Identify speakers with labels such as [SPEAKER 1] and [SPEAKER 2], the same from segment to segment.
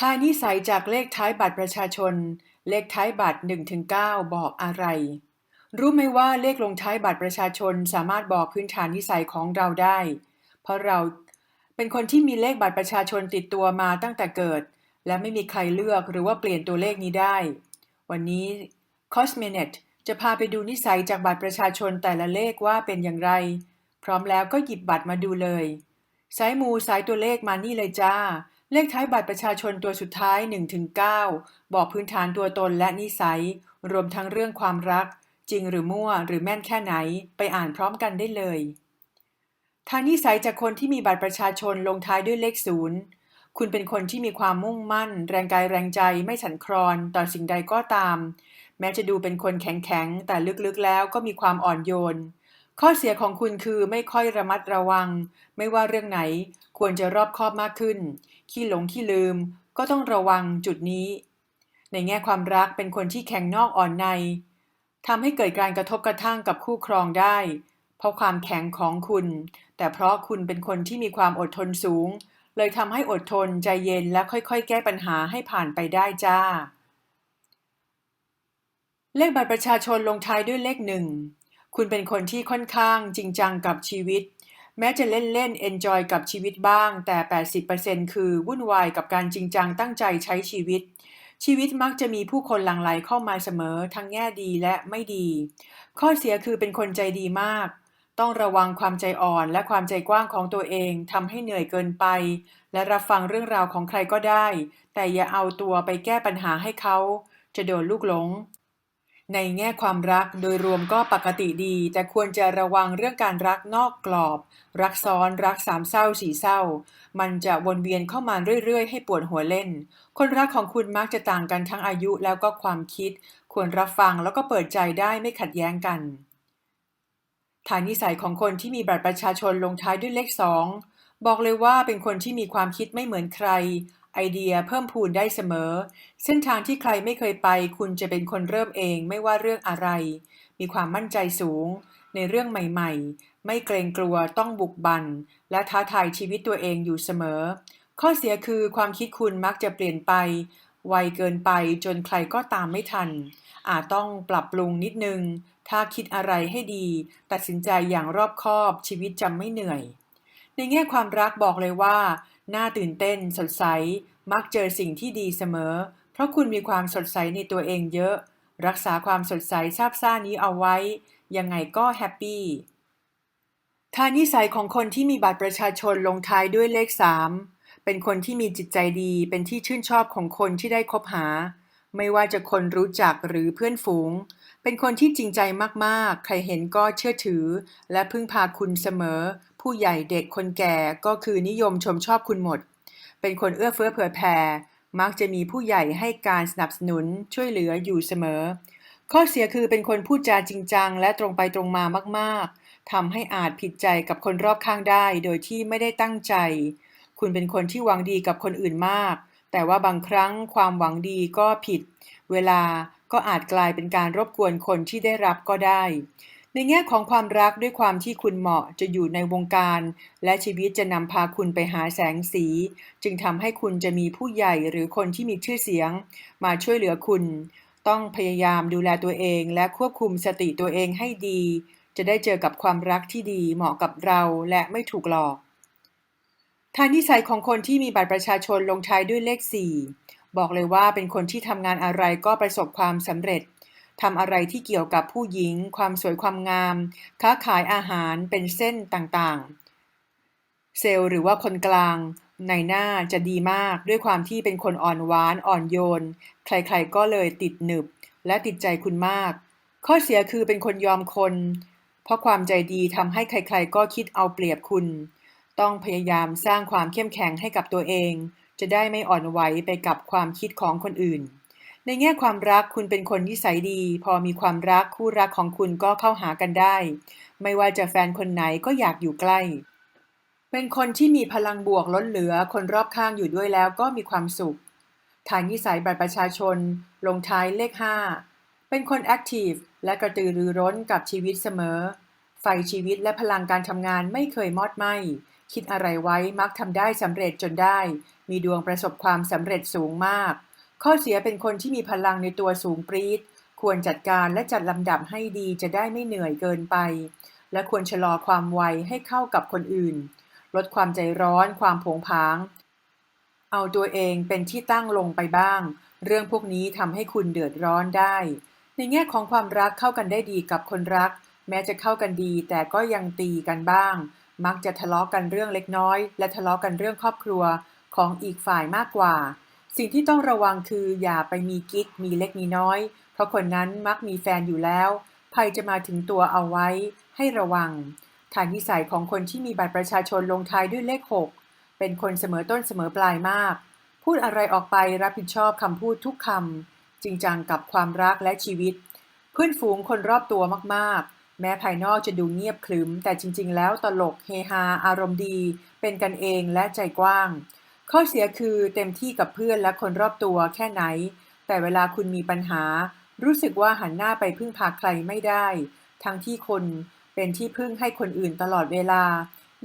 [SPEAKER 1] ทายนิสัยจากเลขท้ายบัตรประชาชน เลขท้ายบัตร1-9 บอกอะไร รู้ไหมว่าเลขลงท้ายบัตรประชาชนสามารถบอกพื้นฐานนิสัยของเราได้ เพราะเราเป็นคนที่มีเลขบัตรประชาชนติดตัวมาตั้งแต่เกิด และไม่มีใครเลือกหรือว่าเปลี่ยนตัวเลขนี้ได้ วันนี้ c o s m e n e t จะพาไปดูนิสัยจากบัตรประชาชนแต่ละเลขว่าเป็นอย่างไร พร้อมแล้วก็หยิบบัตรมาดูเลย สายมูสายตัวเลขมานี่เลยจ้า เลขท้ายบัตรประชาชนตัวสุดท้าย 1-9 บอกพื้นฐานตัวตนและนิสัย รวมทั้งเรื่องความรัก จริงหรือมั่วหรือแม่นแค่ไหน ไปอ่านพร้อมกันได้เลยทางนิสัยจากคนที่มีบัตรประชาชนลงท้ายด้วยเลขศูนย์คุณเป็นคนที่มีความมุ่งมั่น แรงกายแรงใจไม่สันคลอนต่อสิ่งใดก็ตาม แม้จะดูเป็นคนแข็งๆแต่ลึกๆแล้วก็มีความอ่อนโยน ข้อเสียของคุณคือไม่ค่อยระมัดระวัง ไม่ว่าเรื่องไหนควรจะรอบคอบมากขึ้น ขี้หลงขี้ลืม ก็ต้องระวังจุดนี้ ในแง่ความรักเป็นคนที่แข็งนอกอ่อนในทำให้เกิดการกระทบกระทั่งกับคู่ครองได้ เพราะความแข็งของคุณ แต่เพราะคุณเป็นคนที่มีความอดทนสูง เลยทำให้อดทนใจเย็นและค่อยๆ แก้ปัญหาให้ผ่านไปได้จ้า เลขบัตรประชาชนลงท้ายด้วยเลขหนึ่ง คุณเป็นคนที่ค่อนข้างจริงจังกับชีวิต แม้จะเล่นเล่นเอนจอยกับชีวิตบ้าง แต่ 80%คือวุ่นวายกับการจริงจังตั้งใจใช้ชีวิต ชีวิตมักจะมีผู้คนหลั่งไหลเข้ามาเสมอทั้งแง่ดีและไม่ดี ข้อเสียคือเป็นคนใจดีมาก ต้องระวังความใจอ่อนและความใจกว้างของตัวเองทำให้เหนื่อยเกินไป และรับฟังเรื่องราวของใครก็ได้ แต่อย่าเอาตัวไปแก้ปัญหาให้เขา จะโดนลูกหลง ในแง่ความรักโดยรวมก็ปกติดี แต่ควรจะระวังเรื่องการรักนอกกรอบ รักซ้อนรักสามเศร้าสี่เศร้า มันจะวนเวียนเข้ามาเรื่อยๆ ให้ปวดหัวเล่น คนรักของคุณมักจะต่างกันทั้งอายุแล้วก็ความคิด ควรรับฟังแล้วก็เปิดใจได้ไม่ขัดแย้งกัน ฐานนิสัยของคนที่มีบัตรประชาชนลงท้ายด้วยเลขสองบอกเลยว่าเป็นคนที่มีความคิดไม่เหมือนใคร ไอเดียเพิ่มพูนได้เสมอ เส้นทางที่ใครไม่เคยไป คุณจะเป็นคนเริ่มเองไม่ว่าเรื่องอะไร มีความมั่นใจสูง ในเรื่องใหม่ๆ ไม่เกรงกลัวต้องบุกบัน และท้าทายชีวิตตัวเองอยู่เสมอ ข้อเสียคือความคิดคุณมักจะเปลี่ยนไป ไวเกินไปจนใครก็ตามไม่ทัน อาจต้องปรับปรุงนิดนึง ถ้าคิดอะไรให้ดี ตัดสินใจอย่างรอบคอบชีวิตจะไม่เหนื่อย ในแง่ความรักบอกเลยว่า น่าตื่นเต้น สดใส มักเจอสิ่งที่ดีเสมอ เพราะคุณมีความสดใสในตัวเองเยอะ รักษาความสดใสซาบซ่านี้เอาไว้ ยังไงก็แฮปปี้ทานิสัยของคนที่มีบัตรประชาชนลงท้ายด้วยเลข 3 เป็นคนที่มีจิตใจดี เป็นที่ชื่นชอบของคนที่ได้คบหา ไม่ว่าจะคนรู้จักหรือเพื่อนฝูง เป็นคนที่จริงใจมากๆ ใครเห็นก็เชื่อถือ และพึ่งพาคุณเสมอ ผู้ใหญ่เด็กคนแก่ก็คือนิยมชมชอบคุณหมด เป็นคนเอื้อเฟื้อเผื่อแผ่ มักจะมีผู้ใหญ่ให้การสนับสนุนช่วยเหลืออยู่เสมอ ข้อเสียคือเป็นคนพูดจาจริงจัง และตรงไปตรงมามากๆทำให้อาจผิดใจกับคนรอบข้างได้ โดยที่ไม่ได้ตั้งใจ คุณเป็นคนที่หวังดีกับคนอื่นมาก แต่ว่าบางครั้งความหวังดีก็ผิด เวลาก็อาจกลายเป็นการรบกวนคนที่ได้รับก็ได้ ในแง่ของความรักด้วยความที่คุณเหมาะจะอยู่ในวงการ และชีวิตจะนำพาคุณไปหาแสงสี จึงทำให้คุณจะมีผู้ใหญ่หรือคนที่มีชื่อเสียง มาช่วยเหลือคุณ ต้องพยายามดูแลตัวเอง และควบคุมสติตัวเองให้ดี จะได้เจอกับความรักที่ดีเหมาะกับเราและไม่ถูกหลอกทางนิสัยของคนที่มีบัตรประชาชนลงท้ายด้วยเลข 4 บอกเลยว่าเป็นคนที่ทำงานอะไรก็ประสบความสำเร็จ ทำอะไรที่เกี่ยวกับผู้หญิง ความสวยความงาม ค้าขายอาหารเป็นเส้นต่างๆ เซลล์หรือว่าคนกลาง ในหน้าจะดีมากด้วยความที่เป็นคนอ่อนหวานอ่อนโยน ใครๆก็เลยติดหนึบ และติดใจคุณมาก ข้อเสียคือเป็นคนยอมคน เพราะความใจดีทำให้ใครๆก็คิดเอาเปรียบคุณ ต้องพยายามสร้างความเข้มแข็งให้กับตัวเอง จะได้ไม่อ่อนไหวไปกับความคิดของคนอื่น ในแง่ความรักคุณเป็นคนนิสัยดี พอมีความรักคู่รักของคุณก็เข้าหากันได้ ไม่ว่าจะแฟนคนไหนก็อยากอยู่ใกล้ เป็นคนที่มีพลังบวกล้นเหลือคนรอบข้างอยู่ด้วยแล้วก็มีความสุข ฐานนิสัยบัตรประชาชน ลงท้ายเลข 5 เป็นคนแอคทีฟและกระตือรือร้นกับชีวิตเสมอ ไฟชีวิตและพลังการทำงานไม่เคยมอดไหม้คิดอะไรไว้มักทำได้สำเร็จจนได้ มีดวงประสบความสำเร็จสูงมาก ข้อเสียเป็นคนที่มีพลังในตัวสูงปรี๊ดควรจัดการและจัดลำดับให้ดีจะได้ไม่เหนื่อยเกินไป และควรชะลอความไวให้เข้ากับคนอื่น ลดความใจร้อนความผงผาง เอาตัวเองเป็นที่ตั้งลงไปบ้าง เรื่องพวกนี้ทำให้คุณเดือดร้อนได้ ในแง่ของความรักเข้ากันได้ดีกับคนรัก แม้จะเข้ากันดีแต่ก็ยังตีกันบ้าง มักจะทะเลาะกันเรื่องเล็กน้อย และทะเลาะกันเรื่องครอบครัวของอีกฝ่ายมากกว่า สิ่งที่ต้องระวังคืออย่าไปมีกิ๊กมีเล็กมีน้อย เพราะคนนั้นมักมีแฟนอยู่แล้วภัยจะมาถึงตัวเอาไว้ ให้ระวังฐานนิสัยของคนที่มีบัตรประชาชนลงท้ายด้วยเลข 6 เป็นคนเสมอต้นเสมอปลายมาก พูดอะไรออกไปรับผิดชอบคำพูดทุกคำจริงจังกับความรักและชีวิต เพื่อนฝูงคนรอบตัวมากๆ แม้ภายนอกจะดูเงียบขรึมแต่จริง ๆ แล้วตลกเฮฮาอารมณ์ดี เป็นกันเองและใจกว้าง ข้อเสียคือเต็มที่กับเพื่อนและคนรอบตัวแค่ไหน แต่เวลาคุณมีปัญหา รู้สึกว่าหันหน้าไปพึ่งพาใครไม่ได้ ทั้งที่คนเป็นที่พึ่งให้คนอื่นตลอดเวลา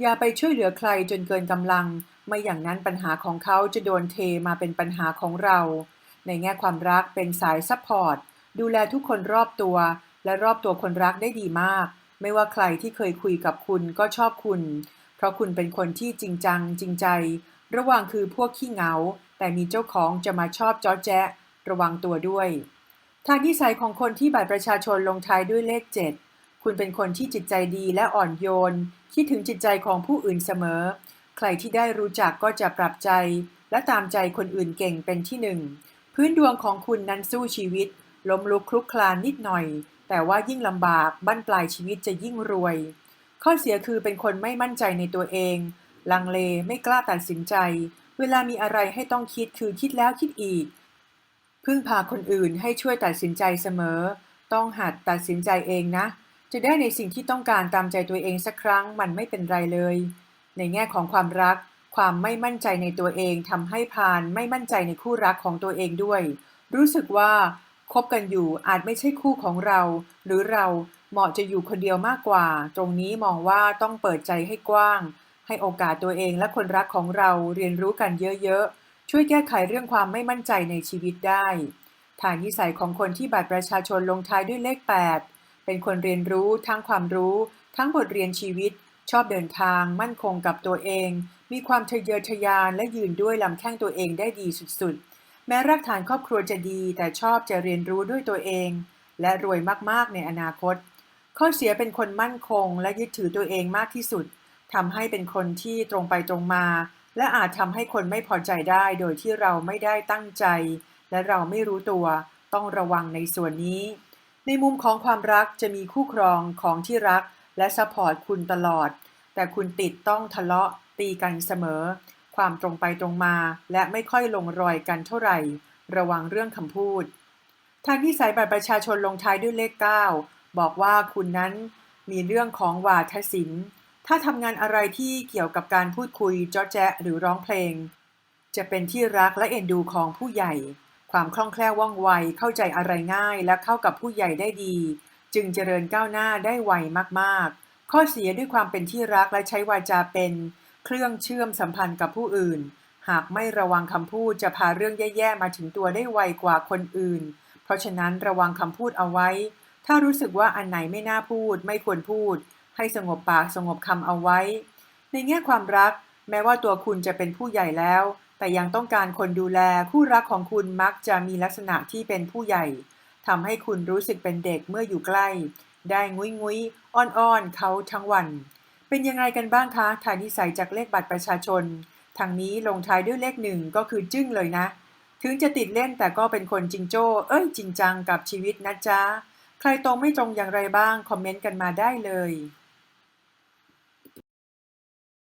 [SPEAKER 1] อย่าไปช่วยเหลือใครจนเกินกำลัง ไม่อย่างนั้นปัญหาของเขาจะโดนเทมาเป็นปัญหาของเรา ในแง่ความรักเป็นสายซัพพอร์ตดูแลทุกคนรอบตัว และรอบตัวคนรักได้ดีมาก ไม่ว่าใครที่เคยคุยกับคุณก็ชอบคุณ เพราะคุณเป็นคนที่จริงจังจริงใจ ระว่างคือพวกขี้เหงา แต่มีเจ้าของจะมาชอบจอแจ๊ะ ระวังตัวด้วย ทางนิสัยของคนที่บัตรประชาชนลงท้ายด้วยเลข 7 คุณเป็นคนที่จิตใจดีและอ่อนโยน คิดถึงจิตใจของผู้อื่นเสมอ ใครที่ได้รู้จักก็จะปรับใจ และตามใจคนอื่นเก่งเป็นที่หนึ่ง พื้นดวงของคุณนั้นสู้ชีวิต ล้มลุกคลุกคลานนิดหน่อย แต่ว่ายิ่งลำบาก บั้นปลายชีวิตจะยิ่งรวย ข้อเสียคือเป็นคนไม่มั่นใจในตัวเอง ลังเลไม่กล้าตัดสินใจ เวลามีอะไรให้ต้องคิดคือคิดแล้วคิดอีก พึ่งพาคนอื่นให้ช่วยตัดสินใจเสมอ ต้องหัดตัดสินใจเองนะ จะได้ในสิ่งที่ต้องการตามใจตัวเองสักครั้งมันไม่เป็นไรเลย ในแง่ของความรัก ความไม่มั่นใจในตัวเองทำให้พานไม่มั่นใจในคู่รักของตัวเองด้วย รู้สึกว่าคบกันอยู่อาจไม่ใช่คู่ของเรา หรือเราเหมาะจะอยู่คนเดียวมากกว่า ตรงนี้มองว่าต้องเปิดใจให้กว้าง ให้โอกาสตัวเองและคนรักของเราเรียนรู้กันเยอะๆ ช่วยแก้ไขเรื่องความไม่มั่นใจในชีวิตได้ฐานนิสัยของคนที่บัตรประชาชนลงท้ายด้วยเลข 8 เป็นคนเรียนรู้ทั้งความรู้ ทั้งบทเรียนชีวิต ชอบเดินทาง มั่นคงกับตัวเอง มีความทะเยอทะยานและยืนด้วยลำแข้งตัวเองได้ดีสุดๆ แม้รากฐานครอบครัวจะดี แต่ชอบจะเรียนรู้ด้วยตัวเอง และรวยมากๆในอนาคต ข้อเสียเป็นคนมั่นคงและยึดถือตัวเองมากที่สุด ทำให้เป็นคนที่ตรงไปตรงมา และอาจทำให้คนไม่พอใจได้โดยที่เราไม่ได้ตั้งใจ และเราไม่รู้ตัว ต้องระวังในส่วนนี้ ในมุมของความรักจะมีคู่ครองของที่รัก และซัพพอร์ตคุณตลอด แต่คุณติดต้องทะเลาะตีกันเสมอ ความตรงไปตรงมา และไม่ค่อยลงรอยกันเท่าไหร่ ระวังเรื่องคำพูดทางที่สายบัตรประชาชนลงท้ายด้วยเลข 9 บอกว่าคุณนั้นมีเรื่องของวาทศิลป์ ถ้าทำงานอะไรที่เกี่ยวกับการพูดคุยจ้อแจ๊หรือร้องเพลง จะเป็นที่รักและเอ็นดูของผู้ใหญ่ ความคล่องแคล่วว่องไวเข้าใจอะไรง่ายและเข้ากับผู้ใหญ่ได้ดี จึงเจริญก้าวหน้าได้ไวมากๆ ข้อเสียด้วยความเป็นที่รักและใช้วาจาเป็น เครื่องเชื่อมสัมพันธ์กับผู้อื่น หากไม่ระวังคำพูดจะพาเรื่องแย่ๆมาถึงตัวได้ไวกว่าคนอื่น เพราะฉะนั้นระวังคำพูดเอาไว้ ถ้ารู้สึกว่าอันไหนไม่น่าพูดไม่ควรพูด ให้สงบปากสงบคำเอาไว้ ในแง่ความรัก แม้ว่าตัวคุณจะเป็นผู้ใหญ่แล้ว แต่ยังต้องการคนดูแลคู่รักของคุณมักจะมีลักษณะที่เป็นผู้ใหญ่ทำให้คุณรู้สึกเป็นเด็กเมื่ออยู่ใกล้ ได้งุ้ยงุ้ยอ้อนๆเขาทั้งวัน เป็นยังไงกันบ้างคะทางนิสัยจากเลขบัตรประชาชนทางนี้ลงท้ายด้วยเลขหนึ่งก็คือจึ้งเลยนะ ถึงจะติดเล่นแต่ก็เป็นคนจริงโจ้ เอ้ยจริงจังกับชีวิตนะจ๊ะ ใครตรงไม่ตรงอย่างไรบ้าง คอมเมนต์กันมาได้เลย